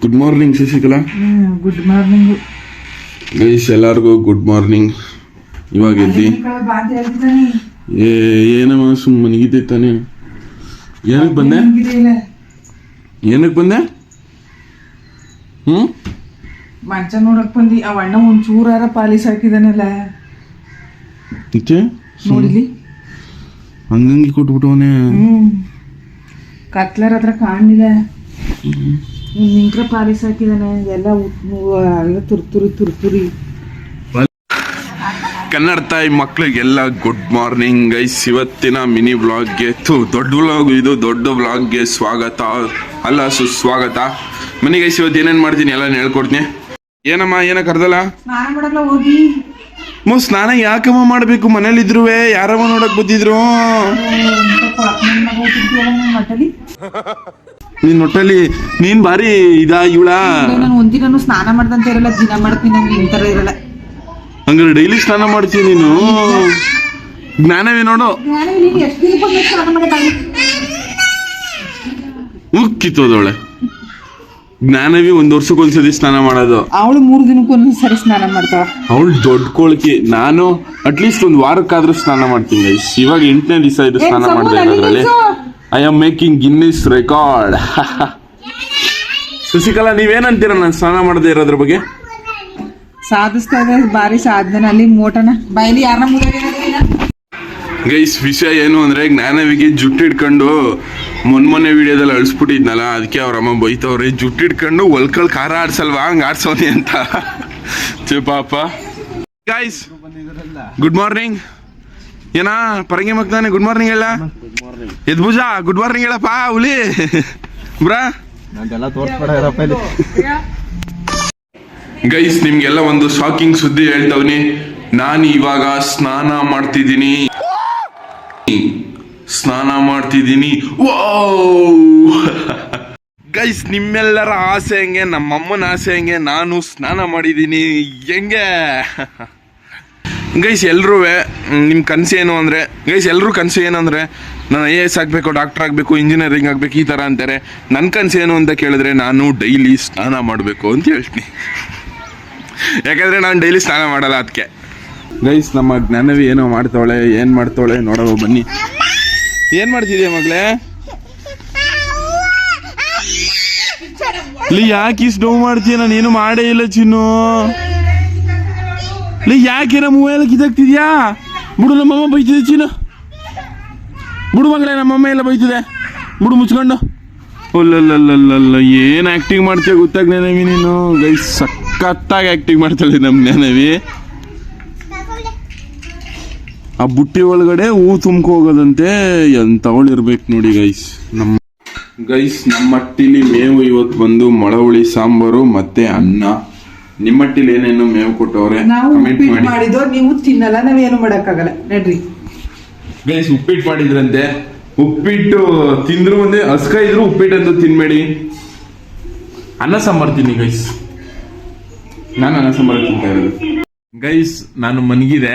Good morning Shashikala. Good morning guys ಎಲ್ಲರಿಗೂ good morning ಇವಾಗ ಎದ್ದಿ. ಏ ಏನಮ್ಮ ಸುಮ್ ಮನಗಿದ್ದೆ ತಾನೆ. ಏನಕ್ಕೆ ಬಂದೆ? ಏನಕ್ಕೆ ಬಂದೆ? ಹ್ಮ್? ಮಂಚ ನೋಡಕ್ ಬಂದಿ. ಅವ ಅಣ್ಣ ಒಂಚೂರಾರ ಪಾಲಿಸ್ ಹಾಕಿದಾನಲ್ಲ. ನೋಡಿಲಿ? ಹಂಗಂಗಿ ಕೊಟ್ಬಿಟ್ಟವನೇ. ಹ್ಮ್. ಕತ್ಲರ್ ಹತ್ರ ಕಾಣಲಿಲ್ಲ. ನಿಂಕ್ರ ಪಾಲಿಸ್ ಹಾಕಿದಾನೆ ಎಲ್ಲ ಎಲ್ಲ ತುರ್ತುರಿ ತುರ್ತುರಿ ಕನ್ನಡ ತಾಯಿ ಮಕ್ಳಿಗೆಲ್ಲ ಗುಡ್ ಮಾರ್ನಿಂಗ್ ಗೈಸ್ ಇವತ್ತಿನ ಮಿನಿ ಬ್ಲಾಗ್ಗೆ ತು ದೊಡ್ಡ ಬ್ಲಾಗ್ ಇದು ದೊಡ್ಡ ಬ್ಲಾಗ್ಗೆ ಸ್ವಾಗತ. ಅಲ್ಲ ಸುಸ್ವಾಗತ. ಮನೆ ಗೈಸ್ ಇವತ್ತು ಏನೇನು ಮಾಡ್ತೀನಿ ಎಲ್ಲ ಹೇಳ್ಕೊಡ್ತೀನಿ. ಏನಮ್ಮ ಏನ ಕರ್ದಲ್ಲ? ಮು ಸ್ನಾನ ಯಾಕಮ್ಮ ಮಾಡಬೇಕು? ಮನೇಲಿದ್ರು ಯಾರಮ್ಮ ನೋಡಕ್ ಬಂದಿದ್ರು ಮಟ್ಟಲಿ ನೀನ್ ಒಟ್ಟಲ್ಲಿ ನೀನ್ ಬಾರಿ ಇದಾ ಇವಳ? ನಾನು ಒಂದಿನೂ ಸ್ನಾನ ಮಾಡ್ದಂತ ಇರಲ್ಲ ದಿನ ಮಾಡ್ತೀನಿ ನಂಗೆ ಇಂತರ ಇರಲ್ಲ. ಹಂಗಾರೆ ಡೈಲಿ ಸ್ನಾನ ಮಾಡ್ತೀನಿ ನೀನು? ಜ್ಞಾನವೇ ನೋಡು. ಉಕ್ಕಿತ್ತೋದವಳೆ ಜ್ಞಾನವಿ ಒಂದ್ ವರ್ಷಕ್ಕೊಂದ್ಸತಿ ಸ್ನಾನ ಮಾಡೋದು. ಅವಳು ಮೂರು ದಿನಕ್ಕೊಂದು ಒಂದ್ಸರಿ ಸ್ನಾನ ಮಾಡ್ತಾ ಅವಳು ದೊಡ್ಡ ಕೋಳಿಕೆ ನಾನು ಅಟ್ಲೀಸ್ಟ್ ಒಂದ್ ವಾರಕ್ಕಾದ್ರೂ ಸ್ನಾನ ಮಾಡ್ತೀನಿ. ಇವಾಗ ಎಂಟನೇ ದಿವಸ ಇದು ಸ್ನಾನ ಮಾಡಿದೆ. I am making Guinness record Shashikala ನೀವೇನಂತೀರ? ನಾನು ಸ್ನಾನ ಮಾಡದೆ ಇರೋದ್ರ ಬಗ್ಗೆ? ಸಾಧಿಸ್ತಾ ಇದೆ ಬಾರಿ ಸಾಧನೆ. ಅಲ್ಲಿ ಮೋಟನ. ಬಯಲಿ ಯಾರನ್ನ ಗೈಸ್ ವಿಷಯ ಏನು ಅಂದ್ರೆ ಜ್ಞಾನವಿಗೆ ಜುಟ್ಟು ಇಟ್ಕೊಂಡು ಮೊನ್ ಮೊನ್ನೆ ವಿಡಿಯೋದಲ್ಲಿ ಅಳಿಸ್ಬಿಟ್ಟಿದ್ನಲ್ಲ ಅದಕ್ಕೆ ಅವ್ರ ಅಮ್ಮ ಬೈತವ್ರೆ ಜುಟ್ಟು ಇಟ್ಕೊಂಡು ಒಲ್ಕಲ್ ಖಾರ ಆಡ್ಸಲ್ವಾ? ಹಂಗ ಆಡ್ಸೋನಿ ಅಂತ. ಚೇ ಪಾಪ. ಗೈಸ್ ಗುಡ್ ಮಾರ್ನಿಂಗ್ ಏನಾ ಪರಂಗಿ ಮಗ್ದಾನೆ ಗುಡ್ ಮಾರ್ನಿಂಗ್ ಹೇಳ ಎದ್ಭುಜ ಗುಡ್ ಮಾರ್ನಿಂಗ್ ಹೇಳಪ್ಪ ಹುಲಿ. ಬ್ರಾ? ಗೈಸ್ ನಿಮ್ಗೆಲ್ಲ ಒಂದು ಶಾಕಿಂಗ್ ಸುದ್ದಿ ಹೇಳ್ತವ್ನಿ. ನಾನು ಇವಾಗ ಸ್ನಾನ ಮಾಡ್ತಿದ್ದೀನಿ. ಸ್ನಾನ ಮಾಡ್ತಿದ್ದೀನಿ. ಗೈಸ್ ನಿಮ್ಮೆಲ್ಲರ ಆಸೆ ಹೆಂಗೆ? ನಮ್ಮಮ್ಮನ ಆಸೆ ಹೆಂಗೆ? ನಾನು ಸ್ನಾನ ಮಾಡಿದ್ದೀನಿ. ಹೆಂಗೆ? ಗೈಸ್ ಎಲ್ಲರೂ ನಿಮ್ಮ ಕನಸು ಏನು ಅಂದರೆ, ಗೈಸ್ ಎಲ್ಲರೂ ಕನಸು ಏನು ಅಂದರೆ, ನಾನು ಐ ಎ ಎಸ್ ಆಗಬೇಕು ಡಾಕ್ಟರ್ ಆಗಬೇಕು ಇಂಜಿನಿಯರಿಂಗ್ ಆಗಬೇಕು, ಈ ಥರ ಅಂತಾರೆ. ನನ್ನ ಕನಸು ಏನು ಅಂತ ಕೇಳಿದ್ರೆ ನಾನು ಡೈಲಿ ಸ್ನಾನ ಮಾಡಬೇಕು ಅಂತ ಹೇಳ್ತೀನಿ. ಯಾಕಂದರೆ ನಾನು ಡೈಲಿ ಸ್ನಾನ ಮಾಡಲ್ಲ ಅದಕ್ಕೆ ಗೈಸ್, ನಮ್ಮ ಜ್ಞಾನವಿ ಏನೋ ಮಾಡ್ತಾವಳೆ, ಏನು ಮಾಡ್ತಾವಳೆ ನೋಡವ ಬನ್ನಿ. ಏನು ಮಾಡ್ತಿದ್ಯ ಮಗಳೇ? ಇಲ್ಲಿ ಯಾಕೆ ಇಷ್ಟು ಮಾಡ್ತೀಯ? ನಾನು ಏನು ಮಾಡೇ ಇಲ್ಲ ಚಿನ್ನು. ಲೇ, ಯಾಕೆ ನಮ್ಮ ಎಲ್ಲ ಕಿದಾಗ್ತಿದ್ಯಾ ಬಿಡು ನಮ್ಮಮ್ಮ ಬೈತಿದೆ, ಚೀನು. ಬಿಡು ಮಗಳೇ ನಮ್ಮಮ್ಮ ಎಲ್ಲ ಬೈತಿದೆ. ಬಿಡು, ಮುಚ್ಕೊಂಡು. ಒಲ್ಲಲ್ಲಲ್ಲಲ್ಲ ಏನು ಆ್ಯಕ್ಟಿಂಗ್ ಮಾಡ್ತೀಯ ಗೊತ್ತಾಗ ಜ್ಞಾನವಿ ನೀನು? ಗೈಸ್, ಸಖತ್ತಾಗಿ ಆ್ಯಕ್ಟಿಂಗ್ ಮಾಡ್ತಾಳೆ ನಮ್ಮ ಜ್ಞಾನವಿ ಆ ಬುಟ್ಟಿ ಒಳಗಡೆ ಹೂ ತುಂಬ್ಕೊ ಹೋಗೋದಂತೆ ಎಂಥವಳಿರ್ಬೇಕು ನೋಡಿ ಗೈಸ್. ನಮ್ಮ ಗೈಸ್ ನಮ್ಮ ಹಟ್ಟಿಲಿ ಮೇವು ಇವತ್ತು ಬಂದು ಮೊಳಹುಳಿ, ಸಾಂಬಾರು ಮತ್ತು ಅನ್ನ. ನಿಮ್ಮ ಹಟ್ಟಿಲಿ ಏನೇನು ಮೇವು ಕೊಟ್ಟವ್ರೆ ನಾವು ಕಮೆಂಟ್ ಉಪ್ಪಿಟ್ಟು ಮಾಡಿ. ಮಾಡಿದ್ದು ನೀವು ತಿನ್ನಲ್ಲ ನಾವೇನು ಮಾಡಕ್ಕಾಗಲ್ಲ. ನಡ್ರಿ. ಗೈಸ್ ಉಪ್ಪಿಟ್ಟು ಮಾಡಿದ್ರಂತೆ. ಉಪ್ಪಿಟ್ಟು ತಿಂದ್ರು ಒಂದೇ ಹಸ್ಕ ಇದ್ರು ಉಪ್ಪಿಟ್ಟು ಅಂತ ತಿನ್ಬೇಡಿ. ಅನ್ನ ಸಾಂಬಾರ್ ತಿನ್ನಿ ಗೈಸ್ ನಾನು ಅನ್ನ ಸಾಂಬಾರ್ ತಿಂತಾ ಇರೋದು. ಗೈಸ್ ನಾನು ಮನ್ಗಿದೆ.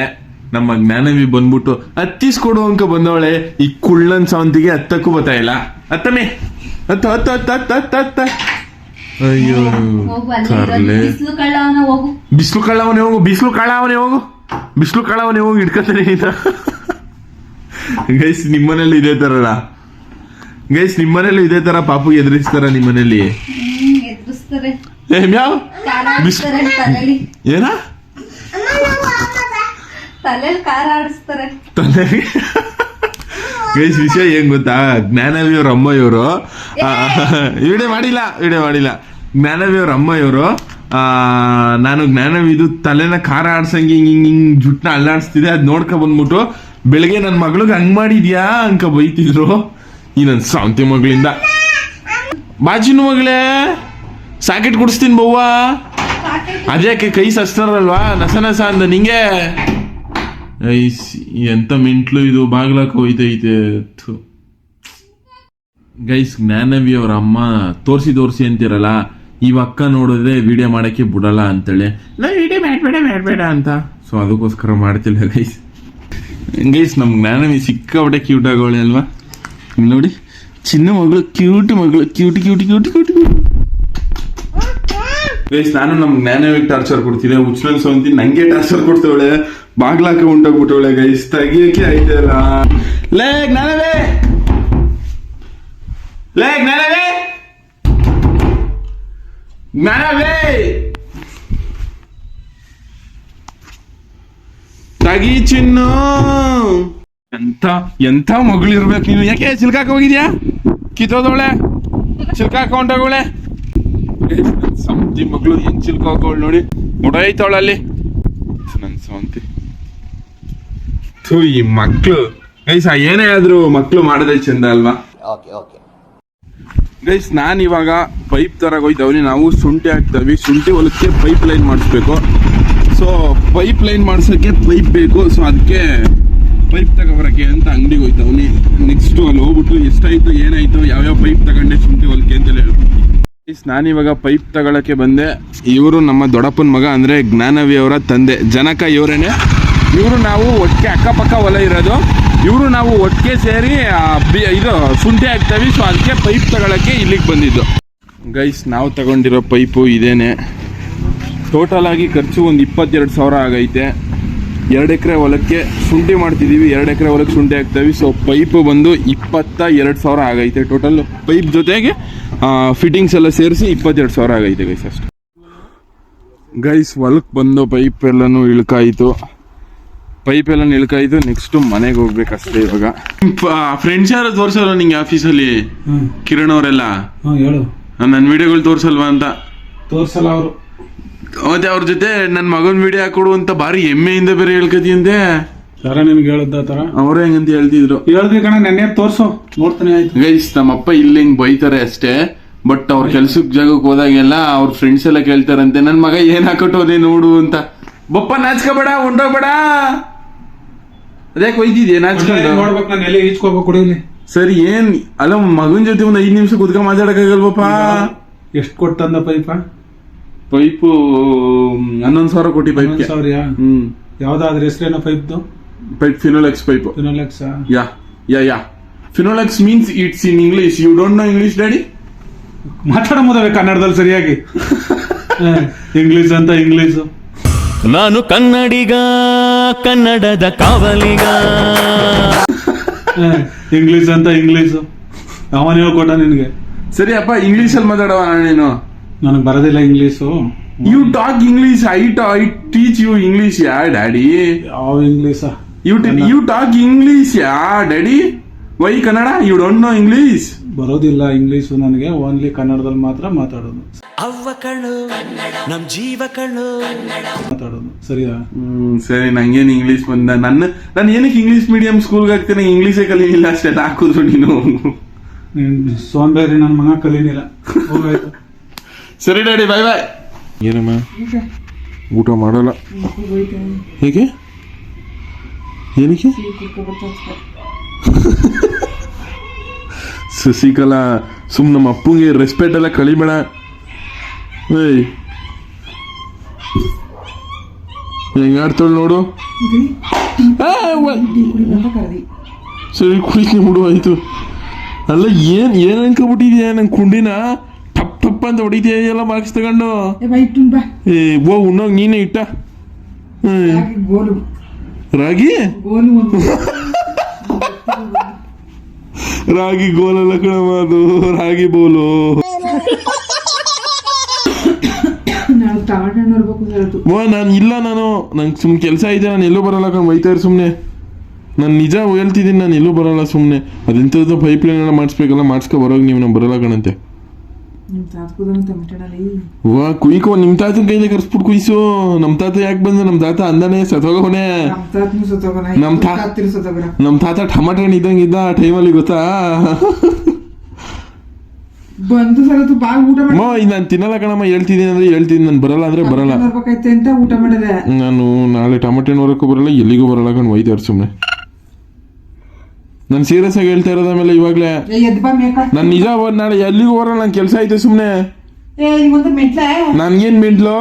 ನಮ್ಮ ಜ್ಞಾನವಿ ಬಂದ್ಬಿಟ್ಟು ಹತ್ತಿಸ್ಕೊಡು ಅಂಕ ಬಂದವಳೆ. ಈ ಕುಳ್ಳನ್ ಸಾವಂತಿಗೆ ಹತ್ತಕ್ಕೂ ಬತ್ತಾಯಿಲ್ಲ ಇಲ್ಲ. ಹತ್ತಮೆ ಹತ್ತ ಹತ್ತ ಹತ್ತ ಹತ್ತ ಹತ್ತ ಹತ್ತ. ಅಯ್ಯೋ ಇರೋದು ಬಿಸಿಲು ಕಳ್ಳವನ ಹೋಗು ಬಿಸಿಲು ಕಳ್ಳವನೇ ಹೋಗು ಬಿಸಿಲು ಕಳ್ಳವನೇ ಹೋಗು ಇಟ್ಕೊತಾನೆ ಗೈಸ್ ನಿಮ್ಮನೇಲಿ ಇದೇ ತರ ಗೈಸ್ ನಿಮ್ಮನೇಲಿ ಇದೇ ತರ ಪಾಪು ಎದುರಿಸ್ತಾರ ನಿಮ್ಮನೇಲಿ ಕಾರ ಆಡಿಸ್ತಾರೆ ಏನ ಆಡಿಸ್ತಾರೆ ಗೈಸ್ ವಿಷಯ ಏನ್ ಗೊತ್ತಾ ಜ್ಞಾನವಿ ಅವ್ರ ಅಮ್ಮ ಇವರು ವಿಡಿಯೋ ಮಾಡಿಲ್ಲ ವಿಡಿಯೋ ಮಾಡಿಲ್ಲ ಜ್ಞಾನವಿ ಅವ್ರ ಅಮ್ಮ ಇವರು ನಾನು ಜ್ಞಾನವಿದು ತಲೆನ ಖಾರ ಆಡ್ಸಂಗೆ ಹಿಂಗೆ ಹಿಂಗೆ ಹಿಂಗೆ ಜುಟ್ನ ಅಲ್ಲಾಡಿಸ್ತಿದೆ, ಅದು ನೋಡ್ಕೊ ಬಂದ್ಬಿಟ್ಟು ಬೆಳಗ್ಗೆ ನನ್ನ ಮಗಳಿಗೆ ಹಂಗ್ ಮಾಡಿದ್ಯಾ ಅಂಕ ಬೈತಿದ್ರು. ಈ ನನ್ನ ಸಾಂತಿ ಮಗಳಿಂದ. ಬಾಜಿನ ಮಗಳೇ, ಸಾಕೆಟ್ ಕುಡಿಸ್ತೀನಿ ಬವ್ವ. ಅದ್ಯಾಕೆ ಕೈ ಸಸ್ತಾರಲ್ವಾ ನಸ ನಸ ಅಂದ ನಿಂಗೆ. ಐಸ್, ಎಂತ ಮಿಂಟ್ಲು ಇದು ಬಾಗ್ಲಕ್ಕೆ ಹೋಯ್ತೈತೆ. ಗೈಸ್ ಜ್ಞಾನವಿ ಅವ್ರ ಅಮ್ಮ ತೋರಿಸಿ ತೋರಿಸಿ ಅಂತಿರಲ್ಲ ಈ ಅಕ್ಕ ನೋಡಿದ್ರೆ ವಿಡಿಯೋ ಮಾಡಕ್ಕೆ ಬಿಡಲ್ಲ ಅಂತೇಳಿ. ನಾ ವಿಡಿಯೋ ಮಾಡಬೇಡ ಮಾಡಬೇಡ ಅಂತ. ಸೊ ಅದಕ್ಕೋಸ್ಕರ ಮಾಡ್ತಿಲ್ಲ ಗೈಸ್ ಗೈಸ್ ನಮ್ ಸಿಕ್ಕ ಸಿಕ್ಕಾಪಟ್ಟೆ ಕ್ಯೂಟ್ ಆಗೋಳೆ ಅಲ್ವಾ? ನೋಡಿ, ಚಿನ್ನ ಮಗಳು ಕ್ಯೂಟ್ ಮಗಳು cute cute cute cute guys ನಾನು ನಮ್ ಜ್ಞಾನವಿಗೆ ಟಾರ್ಚರ್ ಕೊಡ್ತಿದ್ದೆ ಉಚ್ಲನ್ ಸೌಂತಿ ನಂಗೆ ಟಾರ್ಚರ್ ಕೊಡ್ತವಳೆ. ಬಾಗ್ಲಾಕ ಉಂಟಾಗ್ಬಿಟ್ಟವಳೆ ಗೈಸ್ ತೆಗಿಯಕ್ಕೆ ಆಯ್ತಲ್ಲ ಲೇ, ಜ್ಞಾನವೇ! ಲೇ, ಜ್ಞಾನವೇ! ಜ್ಞಾನವೇ ತಗಿ ಚಿನ್ನು! ಎಂತ ಎಂತ ಮಗಳು ಇರ್ಬೇಕು ನೀನು? ಯಾಕೆ ಸಿಲ್ಕಾಕ ಹೋಗಿದ್ಯಾ? ಕಿತ್ತೋದವಳೆ? ಸಿಲ್ಕಾಕ ಹೊಂಟೋಗವಳೆ ಸಂತಿ ಮಗಳು ಹೆಂಗ್ ಚಿಲ್ಕಾಕೋಳ್ ನೋಡಿ. ಮುಡೈತವಳಲ್ಲಿ ನನ್ ಸ್ವಂತಿ. ಈ ಮಕ್ಳು. ಏನೇ ಆದ್ರೂ ಮಕ್ಳು ಮಾಡದೇ ಚಂದ ಅಲ್ವಾ? ಗೈಸ್ ನಾನು ಇವಾಗ ಪೈಪ್ ತರಗೋಯ್ತವ್ರಿ ನಾವು ಶುಂಠಿ ಹಾಕ್ತವಿ. ಶುಂಠಿ ಹೊಲಕ್ಕೆ ಪೈಪ್ ಲೈನ್ ಮಾಡಿಸ್ಬೇಕು. ಸೊ ಪೈಪ್ ಲೈನ್ ಮಾಡ್ಸೋಕ್ಕೆ ಪೈಪ್ ಬೇಕು. ಸೊ ಅದಕ್ಕೆ ಪೈಪ್ ತಗೋಬರಕ್ಕೆ ಅಂತ ಅಂಗಡಿಗೆ ಹೋಯ್ತವ್ನಿ. ನೆಕ್ಸ್ಟ್ ಅಲ್ಲಿ ಹೋಗ್ಬಿಟ್ಟು ಎಷ್ಟಾಯಿತು, ಏನಾಯ್ತು, ಯಾವ್ಯಾವ ಪೈಪ್ ತಗೊಂಡೆ ಶುಂಠಿ ಹೊಲಕ್ಕೆ ಅಂತ ಹೇಳ್ಬಿಟ್ಟು. ಗೈಸ್ ನಾನಿವಾಗ ಪೈಪ್ ತಗೊಳಕ್ಕೆ ಬಂದೆ. ಇವರು ನಮ್ಮ ದೊಡ್ಡಪ್ಪನ ಮಗ ಅಂದ್ರೆ ಜ್ಞಾನವಿ ಅವರ ತಂದೆ. ಜನಕ ಇವರೇನೆ. ಇವರು ನಾವು ಒಟ್ಟಿಗೆ ಅಕ್ಕಪಕ್ಕ ಹೊಲ ಇರೋದು. ಇವರು ನಾವು ಒಟ್ಟಿಗೆ ಸೇರಿ ಇದು, ಶುಂಠಿ ಹಾಕ್ತೀವಿ. ಸೊ ಅದಕ್ಕೆ ಪೈಪ್ ತಗೊಳಕ್ಕೆ ಇಲ್ಲಿಗೆ ಬಂದಿದ್ದು. ಗೈಸ್ ನಾವು ತಗೊಂಡಿರೋ ಪೈಪು ಇದೇನೆ. ಟೋಟಲ್ ಆಗಿ ಖರ್ಚು ಒಂದು ಇಪ್ಪತ್ತೆರಡು ಸಾವಿರ ಆಗೈತೆ. ಎರಡು ಎಕರೆ ಹೊಲಕ್ಕೆ ಶುಂಠಿ ಮಾಡ್ತಿದ್ದೀವಿ ಎರಡು ಎಕರೆ ಹೊಲಕ್ಕೆ ಶುಂಠಿ ಹಾಕ್ತೀವಿ. ಸೊ ಪೈಪು ಬಂದು ಇಪ್ಪತ್ತ ಎರಡು ಸಾವಿರ ಆಗೈತೆ ಟೋಟಲ್ ಪೈಪ್ ಜೊತೆಗೆ ಫಿಟ್ಟಿಂಗ್ಸ್ ಎಲ್ಲ ಸೇರಿಸಿ ಇಪ್ಪತ್ತೆರಡು ಸಾವಿರ ಆಗೈತೆ ಗೈಸ್ ಅಷ್ಟು. ಗೈಸ್ ಹೊಲಕ್ಕೆ ಬಂದು ಪೈಪ್ ಎಲ್ಲನೂ ಇಳ್ಕಾಯಿತು. ಪೈಪ್ ಎಲ್ಲ ನಿಲ್ಕಾಯ್ತು ನೆಕ್ಸ್ಟ್ ಮನೆಗೆ ಹೋಗ್ಬೇಕಷ್ಟೇ ಇವಾಗ. ಫ್ರೆಂಡ್ಸ್ ಯಾರು ತೋರ್ಸಲ್ವ ನಿಂಗೆ ಆಫೀಸಲ್ಲಿ ಕಿರಣ್ ಅವರೆಲ್ಲ? ನನ್ ಹೇಳು. ನನ್ನ ವಿಡಿಯೋಗಳು ತೋರ್ಸಲ್ವಾ ಅಂತ? ತೋರ್ಸಲ್ಲ ಅವರು. ಮತ್ತೆ ಅವ್ರ ಜೊತೆ ನನ್ನ ಮಗನ ವಿಡಿಯೋ ಹಾಕೊಡು ಅಂತ ಭಾರಿ ಹೆಮ್ಮೆಯಿಂದ ಬೇರೆ ಹೇಳ್ಕತಿಯಂತೆ ಸರ ನಿನ್ಗೆ ಹೇಳದ್ದ ತರ ಅವರೇ ಹೆಂಗಂತ ಹೇಳ್ತಿದ್ರು. ಹೇಳ್ದಿ ಕಣ ನೆನ್ನೆ ತೋರ್ಸು. ನೋಡ್ತಾನೆ ಆಯ್ತು. ಗೈಸ್ ನಮ್ಮಪ್ಪ ಇಲ್ಲಿ ಹಿಂಗ್ ಬೈತಾರೆ ಅಷ್ಟೇ. ಬಟ್ ಅವ್ರ ಕೆಲ್ಸಕ್ ಜಾಗಕ್ಕೆ ಹೋದಾಗೆಲ್ಲ ಅವ್ರ ಫ್ರೆಂಡ್ಸ್ ಎಲ್ಲ ಕೇಳ್ತಾರಂತೆ. ನನ್ ಮಗ ಏನ್ ಹಾಕೊಟ್ಟೋದೆ ನೋಡು ಅಂತ. ಬಪ್ಪ ನಾಚ್ಕೋಬೇಡ ಹೊಂಟೋಗ್ಬೇಡ ಅದ್ಯಾಕೆ ಒಯ್ದಿದ್ಯಾ ನಾಚ್ಕೊಂಡು ನೋಡ್ಬೇಕು ನಾನು ಎಲ್ಲಿ ಈಚ್ಕೋಬೇಕು ಕುಡಿಲಿ ಸರಿ ಏನ್ ಅಲ್ಲ ಮಗುನ ಜೊತೆ ಒಂದ್ ಐದ್ ನಿಮಿಷ ಕುತ್ಕೊಂಡ್ ಮಾತಾಡಕ್ಕಾಗಲ್ವಪ್ಪ? ಎಷ್ಟು ಕೊಟ್ಟಂದ ಪೈಪ? ಪೈಪು ಹನ್ನೊಂದು ಸಾವಿರ ಕೋಟಿ ಪೈಪ್ ಸಾವಿರ ಹ್ಮ್. ಯಾವ್ದಾದ್ರ ಹೆಸರೇನೋ ಪೈಪ್ದು? Pipe Finolex pipe. Finolex yeah yeah yeah. Finolex means it's in English. You don't know English daddy? ಮಾತಾಡ ಮೊದಲೇ ಕನ್ನಡದಲ್ಲಿ ಸರಿಯಾಗಿ. ಇಂಗ್ಲಿಷ್ ಅಂತ ಇಂಗ್ಲಿಷ್. ನಾನು ಕನ್ನಡಿಗ. ಕನ್ನಡದ ಕಾವಲಿಗ. ಇಂಗ್ಲಿಷ್ ಅಂತ ಇಂಗ್ಲಿಷ್. ಅವನೇ ಹೇಳ್ಕೊಟ್ಟ ನಿನ್ಗೆ. ಸರಿ ಅಪ್ಪ ಇಂಗ್ಲಿಷ್ ಅಲ್ಲಿ ಮಾತಾಡವ ನೀನು. ನನಗೆ ಬರೋದಿಲ್ಲ English. You talk English I ಟಾ I teach you English yeah daddy? ಯಾವ English? You you talk English yeah daddy? Why Kannada? You don't know English ಬರೋದಿಲ್ಲ ಇಂಗ್ಲಿಷು ನನಗೆ ಓನ್ಲಿ ಕನ್ನಡದಲ್ಲಿ ಮಾತ್ರ ಮಾತಾಡೋದು. ಕಣ್ಣು ನಮ್ ಜೀವ ಕಣ್ಣು. ಮಾತಾಡೋದು. ಸರಿಯಾ ಹ್ಮ್ ಸರಿ ನಂಗೇನು ಇಂಗ್ಲಿಷ್ ಬಂದ ನನ್ನ ನಾನು ಏನಕ್ಕೆ ಇಂಗ್ಲಿಷ್ ಮೀಡಿಯಂ ಸ್ಕೂಲ್ಗೆ ಹಾಕ್ತೇನೆ? ಇಂಗ್ಲೀಷೇ ಕಲೀಲಿಲ್ಲ ಅಷ್ಟೇ ಹಾಕಿದ್ರು ನೀನು. ನೀನ್ ಸೋಂಬೇರಿ ನನ್ನ ಮಗ ಕಲೀನಿಲ್ಲ ಹೋಗಾಯ್ತು ಸರಿ ಡ್ಯಾಡಿ ಬಾಯ್ ಬಾಯ್ ಏನಮ್ಮ ಊಟ ಮಾಡಲ್ಲ. ಹೇಗೆ? ಏನಕ್ಕೆ? ಸಸಿಕಲಾ ಸುಮ್ ನಮ್ಮ ಅಪ್ಪಂಗೆ ರೆಸ್ಪೆಕ್ಟ್ ಎಲ್ಲ ಕಳಿಬೇಡ. ಏಯ್. ಹೆಂಗಾಡ್ತಾಳ ನೋಡು. ಆ, ವ- ಸರಿ ಕುಡಿತೀನಿ ಬಿಡು ಆಯ್ತು. ಅಲ್ಲ ಏನ್ ಏನ್ ಅನ್ಕೊಬಿಟ್ಟಿದ್ಯಾ ನಂಗೆ ಕುಂಡಿನ ಟಪ್ ಟಪ್ ಅಂತ ಹೊಡಿತೀಯಲ್ಲ ಮಾರ್ಕ್ಸ್ ತಗೊಂಡು. ಏ ಓ ಉಣ್ಣೋಗ್ ನೀನೇ ಇಟ್ಟ. ರಾಗಿ ರಾಗಿ? ಗೋಲಲ್ಲ ಕಣಮ್ಮ ಅದು. ರಾಗಿ ಬೋಲು ನಾವು ಟಮಾಟೆ ಹಣ್ಣು ಬರ್ಬೇಕು ಅಂತ ಹೇಳ್ತು ಓ ನಾನು ಇಲ್ಲ ನಾನು. ನಂಗೆ ಸುಮ್ಮನೆ ಕೆಲಸ ಇದೆ ನಾನು ಎಲ್ಲೂ ಬರಲ್ಲ ಕಣ್ ಒಯ್ತಾರೆ ಸುಮ್ಮನೆ ನಾನು ನಿಜ ಹೇಳ್ತಿದ್ದೀನಿ ನಾನು ಎಲ್ಲೂ ಬರಲ್ಲ ಸುಮ್ಮನೆ ಅದೆಂಥದ್ದು ಪೈಪ್ ಲೈನ್ ಎಲ್ಲ ಮಾಡಿಸ್ಬೇಕಲ್ಲ ಮಾಡಿಸ್ಕೊ ಬರೋಗಿ ನೀವು ನಾನು ಬರಲ್ಲ ಕಣಂತೆ ವಾ ಕುಯ್ಕೋ ನಿಮ್ಮ ತಾತನ ಕೈಲಿ ಕರ್ಸ್ಬಿಟ್ಟು ಕುಯ್ಸು. ನಮ್ಮ ತಾತ ಯಾಕೆ ಬಂದು ನಮ್ಮ ತಾತ ಅಂದಾನೆ ಸತೋಗೋನೆ ನಮ್ಮ ತಾತನು ಸತ್ತೋಗೋಣ ನಮ್ ತಾ- ತಾತಿರು ಸತ್ತೋಗೋಣ ನಮ್ಮ ತಾತ ಟಮಾಟೆ ಹಣ್ಣು ಇದ್ದಂಗೆ ಇದ್ದ ಟೈಮಲ್ಲಿ ಗೊತ್ತಾ? ಬಂದು ಸರತ್ತು ಬಾ ಊಟ ಮಾಡಿ ಮೋ ಇದು ನಾನು ತಿನ್ನಲ್ಲ ಕಣಮ್ಮ ಹೇಳ್ತಿದ್ದೀನಿ ಅಂದ್ರೆ ಹೇಳ್ತೀನಿ ನಾನು ಬರಲ್ಲ ಅಂದ್ರೆ ಬರಲ್ಲ. ಬರ್ಬೇಕೈತೆ ಅಂತ ಊಟ ಮಾಡಿದೆ. ನಾನು ನಾಳೆ ಟಮಾಟೆ ಹೊರಕ್ಕೂ ಬರಲ್ಲ ಎಲ್ಲಿಗೂ ಬರಲ್ಲ ಕಣ್ ಒಯ್ತಾರೆ ಸುಮ್ಮನೆ ನಾನು ಸೀರಿಯಸ್ ಆಗಿ ಹೇಳ್ತಾ ಇರೋದ ಮೇಲೆ ಇವಾಗಲೇ. ಎದ್ ಬಾ ಮೇಕ ನಾನು ನಿಜ ಹೋದ್ ನಾಳೆ ಎಲ್ಲಿಗೂ ಬರಲ್ಲ ನನ್ನ ಕೆಲಸ ಐತೆ ಸುಮ್ಮನೆ ಏ ಮೆಟ್ಲೆ? ನನ್ಗೇನ್ ಮಿಂಟ್ಲು?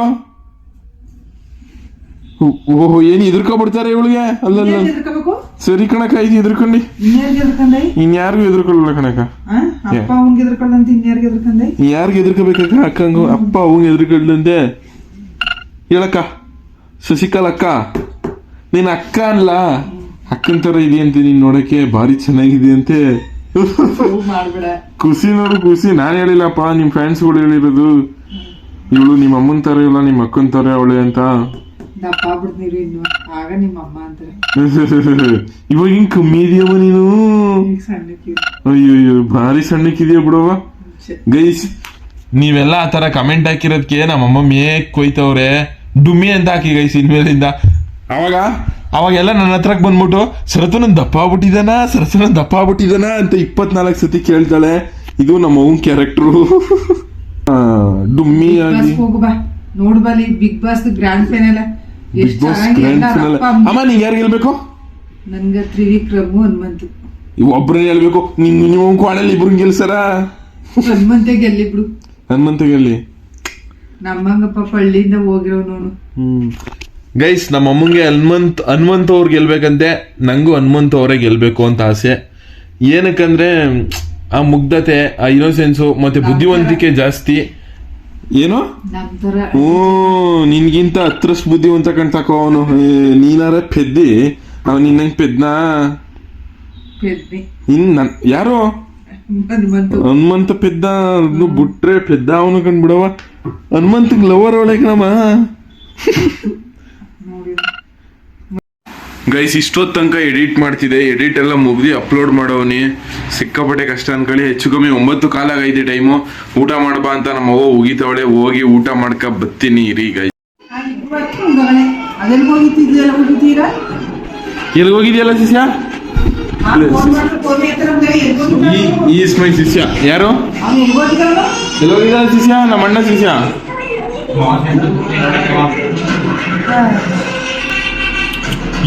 ಓಹೋ ಏನು ಎದುರ್ಕೊಬಿಡ್ತಾರೆ ಇವಳಿಗೆ? ಅಲ್ಲಲ್ಲ. ಎದ್ರಕೋಬೇಕು? ಸರಿ ಕಣಕ ಇದು ಎದ್ರಕೊಂಡಿ. ಇನ್ಯಾರ್ಗೆ ಎದ್ರಕೊಳ್ಳಲ್ಲ ಕಣಕ? ಅಪ್ಪ ಅವ್ನ್ಗೆ ಎದ್ರಕೊಂಡಂತ ಇನ್ಯಾರ್ಗೆ ಯಾರಿಗೆ ಎದ್ರಕೋಬೇಕಕ್ಕ ಅಕ್ಕಂಗು? ಅಪ್ಪ ಅವಂಗ ಎದ್ರಕೊಳ್ಳಂತೆ ಹೇಳಕ್ಕ ಶಶಿಕಲ್ ಅಕ್ಕ ನೀನ್ ಅಕ್ಕ ಅಲ್ಲ ಅಕ್ಕನ ತರ ಇದೆಯಂತೆ ನೀನ್ ನೋಡಕ್ಕೆ ಭಾರಿ ಚೆನ್ನಾಗಿದೆ ಅಂತೆ ಖುಷಿ ನೋಡು ಖುಷಿ. ನಾನು ಹೇಳಿಲ್ಲಪ್ಪ ನಿಮ್ ಫ್ರೆಂಡ್ಸ್ಗಳು ಹೇಳಿರೋದು. ಇವಳು ನಿಮ್ಮ ಅಮ್ಮನ ತರ ಇಲ್ಲ ನಿಮ್ಮ ಅಕ್ಕನ ತರ ಅವಳೆ ಅಂತ. ಆಗ ನಿಮ್ಮ ಅಮ್ಮ ಅಂತಾರೆ. ಇವಾಗ ಹಿಂಗ್ ಕಮ್ಮಿ ಇದೆಯವ ನೀನು? ಅಯ್ಯೋ ಅಯ್ಯೋ ಭಾರಿ ಸಣ್ಣಕ್ಕಿದೆಯಾ ಬಿಡವ. ಗೈಸ್ ನೀವೆಲ್ಲ ಆ ತರ ಕಮೆಂಟ್ ಹಾಕಿರೋದಕ್ಕೆ ನಮ್ಮಮ್ಮ ಮೇ ಕೊಯ್ತವ್ರೆ. ಡುಮ್ಮಿ ಅಂತ ಹಾಕಿ ಗೈಸ್ ಇನ್ಮೇಲಿಂದ. ಅವಾಗ? ಅವಾಗೆಲ್ಲ ನನ್ನ ಹತ್ರಕ್ ಬಂದ್ಬಿಟ್ಟು ಸರತನ ನನ್ ದಪ್ಪ ಆಗ್ಬಿಟ್ಟಿದಾನ ಸರಸನ ನನ್ ದಪ್ಪ ಆಗ್ಬಿಟ್ಟಿದಾನ ಅಂತ ಇಪ್ಪತ್ನಾಲ್ಕು ಸತಿ ಕೇಳ್ತಾಳೆ ಇದು ನಮ್ಮ ಅವ್ನ್ ಕ್ಯಾರೆಕ್ಟ್ರು ಡುಮ್ಮಿ ಆಗಿ ಬಾಸ್ ಹೋಗು ಬಾ. ನೋಡು ಬಲಿ Bigg Boss grand final Bigg Boss grand finale ಅಮ್ಮ ನೀ ನೀನ್ ಯಾರು ಗೆಲ್ಬೇಕು ನನ್ಗ ತ್ರಿವಿಕ್ರಮು ಹನುಮಂತು. ಒಬ್ರೇ ಹೇಳ್ಬೇಕು. ನಿನ್ ನೀವು ಕೋಣಲ್ಲಿ ಇಬ್ರು ಗೆಲ್ಸರ ಹನುಮಂತೆ ಗೆಲ್ಲಿ ಬಿಡು ಹನುಮಂತ ಗೆಲ್ಲಿ. ನಮ್ಮಂಗಪ್ಪ ಪಳ್ಳಿಯಿಂದ ಹೋಗಿರೋ ನೋಡು. ಹ್ಮ್. ಗೈಸ್ ನಮ್ಮ ಅಮ್ಮಂಗೆ ಹನುಮಂತ್ ಹನುಮಂತ ಅವ್ರು ಗೆಲ್ಬೇಕಂತೆ. ನಂಗೂ ಹನುಮಂತ ಅವರೇ ಗೆಲ್ಬೇಕು ಅಂತ ಆಸೆ. ಏನಕ್ಕಂದ್ರೆ ಆ ಮುಗ್ಧತೆ ಆ ಇನೋಸೆನ್ಸು ಮತ್ತೆ ಬುದ್ಧಿವಂತಿಕೆ ಜಾಸ್ತಿ. ಏನು? ನಿನ್ಗಿಂತ ಹ್ಞೂ ನಿನ್ಗಿಂತ ಬುದ್ಧಿ ಅಂತ ಕಾಣ್ತಾಕೋ ಅವನು. ನೀನಾರ ಪೆದ್ದಿ. ಅವ್ ನಿನ್ನಂಗ್ ಪೆದ್ನಾ? ಪೆದ್ದಿ. ಇನ್ ನನ್ ಯಾರು? ಹನುಮಂತು. ಪೆದ್ದ ಬಿಟ್ರೆ ಪೆದ್ದ ಅವನು ಕಂಡ್ಬಿಡವ. ಹನುಮಂತಗ್ ಲವರ್ ಒಳಗೆ ನಮ್ಮ ಗೈಸ್ ಇಷ್ಟೊತ್ತು ತನಕ ಎಡಿಟ್ ಮಾಡ್ತಿದೆ ಎಡಿಟ್ ಎಲ್ಲ ಮುಗ್ದು ಅಪ್ಲೋಡ್ ಮಾಡೋನಿ ಸಿಕ್ಕಾಪಟ್ಟೆ ಕಷ್ಟ ಅನ್ಕೊಳ್ಳಿ. ಹೆಚ್ಚು ಕಮ್ಮಿ ಒಂಬತ್ತು ಕಾಲಾಗೈತೆ ಟೈಮು ಊಟ ಮಾಡಬಾ ಅಂತ ನಮ್ಮ ಅವ್ವ ಉಗಿತವಳೆ. ಹೋಗಿ ಊಟ ಮಾಡ್ಕ ಬತ್ತೀನಿ ರೀ ಹೋಗಿದ್ದೀರಾ ಎಲ್ಲಿ ಹೋಗಿದ್ಯಲ್ಲ ಶಿಷ್ಯ? ಈಸ್ ಮೈ ಶಿಷ್ಯ. ಯಾರು? ಎಲ್ಲಿ ಹೋಗಿದ್ಯಲ್ಲ ಶಿಷ್ಯ? ನಮ್ಮ ಅಣ್ಣ ಶಿಷ್ಯ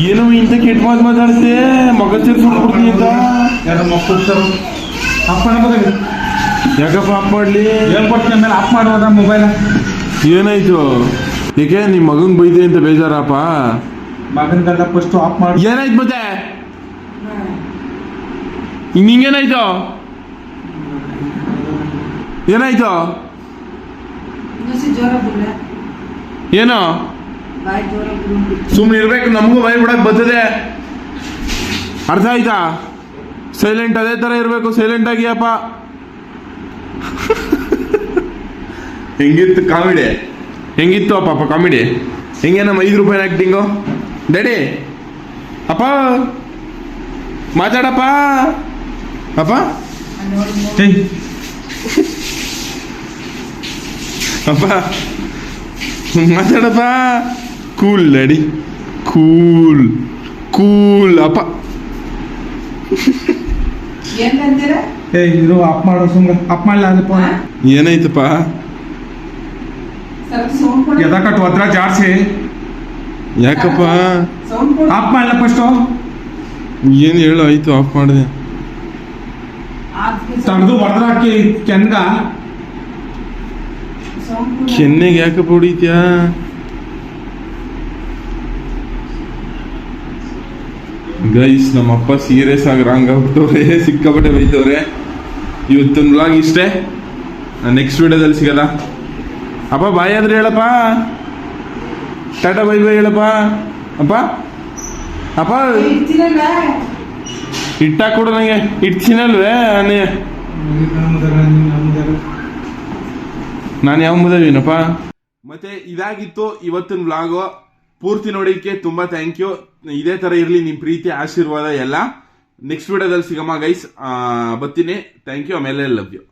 ಏನು ಇಂತ ಕೆಟ್ಟ ಮಾತು ಮಾತಾಡ್ತೆ ಮಗ ಸೇರ್ಸ್ಬಿಡ್ತೀನಿ ಅಂತ. ಯಾರು ಮಕ್ಕಳು ಆಫ್ ಮಾಡ್ಬೋದಾಗ ಯಾಕಪ್ಪ ಆಫ್ ಮಾಡ್ಲಿ? ಹೇಳ್ಕೊಡ್ತೀನಿ ಆಮೇಲೆ ಆಫ್ ಮಾಡೋದ ಮೊಬೈಲ್ ಏನಾಯ್ತು? ಏಕೆ ನಿಮ್ ಮಗನ್ ಬೈದೆ ಅಂತ ಬೇಜಾರಪ್ಪ? ಮಗನ್ಗೆಲ್ಲ ಫಸ್ಟ್ ಆಫ್ ಮಾಡಿ. ಏನಾಯ್ತು ಮತ್ತೆ? ನಿಂಗೇನಾಯ್ತು? ಏನಾಯ್ತು? ನುಸಿ ಜೋರ ಬಿಡ್ಲ. ಏನೋ? ಸುಮ್ನೆ ಇರ್ಬೇಕು ನಮಗೂ ಭಯ ಬಿಡಕ್ ಬರ್ತದೆ. ಅರ್ಥ ಆಯ್ತಾ? ಸೈಲೆಂಟ್ ಅದೇ ತರ ಇರಬೇಕು ಸೈಲೆಂಟ್ ಆಗಿಯಪ್ಪ ಹೆಂಗಿತ್ತು ಕಾಮಿಡಿ? ಹೆಂಗಿತ್ತು ಅಪ್ಪ ಕಾಮಿಡಿ? ಹೆಂಗೆ ನಮ್ಮ ಐದು ರೂಪಾಯಿ ಆಕ್ಟಿಂಗು ಡ್ಯಾಡಿ ಅಪ್ಪ? ಮಾತಾಡಪ್ಪ? ಅಪ್ಪ? ಅಪ್ಪ? ಮಾತಾಡಪ್ಪ? ಕೂಲ್ ಡ್ಯಾಡಿ ಕೂಲ್ ಕೂಲ್ ಅಪ್ಪ. ಏ ಇರು ಆಫ್ ಮಾಡೋ ಸುಮ್ಮನೆ ಆಫ್ ಮಾಡಲ ಅಲ್ಲಿ ಫೋನ್ ಏನಾಯ್ತಪ್ಪ? ಸೌಂಡ್ ಎದಕಟ್ಟು ಹತ್ರ ಜಾಡ್ಸಿ ಯಾಕಪ್ಪ? ಆಫ್ ಮಾಡಲ ಫಸ್ಟು ಏನು ಹೇಳು ಆಯ್ತು ಆಫ್ ಮಾಡಿದೆ. ತಡೆದು ಹೊಡೆದ್ರಾಕಿ ಕೆನ್ಗ? ಕೆನ್ನೆಗೆ ಯಾಕಪ್ಪ ಹೊಡಿತ್ಯಾ? ಗೈಸ್ ನಮ್ಮಪ್ಪ ಸೀರಿಯಸ್ ಆಗಿ ರಾಂಗ್ ಆಗ್ಬಿಟ್ಟವ್ರೆ ಸಿಕ್ಕಾಪಟ್ಟೆ ಬೈತವ್ರೆ. ಇವತ್ತು ವ್ಲಾಗ್ ಇಷ್ಟೇ. ನೆಕ್ಸ್ಟ್ ವಿಡಿಯೋದಲ್ಲಿ ಸಿಗಲ್ಲ. ಅಪ್ಪ, ಬಾಯ್ ಆದ್ರೆ ಹೇಳಪ್ಪ. ಟಾಟಾ ಬೈ ಬೈ ಹೇಳಪ್ಪ. ಅಪ್ಪ ಅಪ್ಪ. ಇಟ್ಟಾಕ್ ಕೊಡು ನನಗೆ ಇಟ್ಸಿನಲ್ವೇ ನಾನೇ. ಯಾವ ಮುದೇನಪ್ಪ ಮತ್ತೆ ಇದಾಗಿತ್ತು ಇವತ್ತಿನ ವ್ಲಾಗು ಪೂರ್ತಿ ನೋಡೋಕ್ಕೆ ತುಂಬಾ ಥ್ಯಾಂಕ್ ಯು ಇದೇ ತರ ಇರಲಿ ನಿಮ್ ಪ್ರೀತಿ, ಆಶೀರ್ವಾದ ಎಲ್ಲ. ನೆಕ್ಸ್ಟ್ ವಿಡಿಯೋದಲ್ಲಿ ಸಿಗಮ್ಮ ಗೈಸ್ ಬತ್ತೀನಿ ಥ್ಯಾಂಕ್ ಯು ಆಮೇಲೆ ಲವ್ ಯು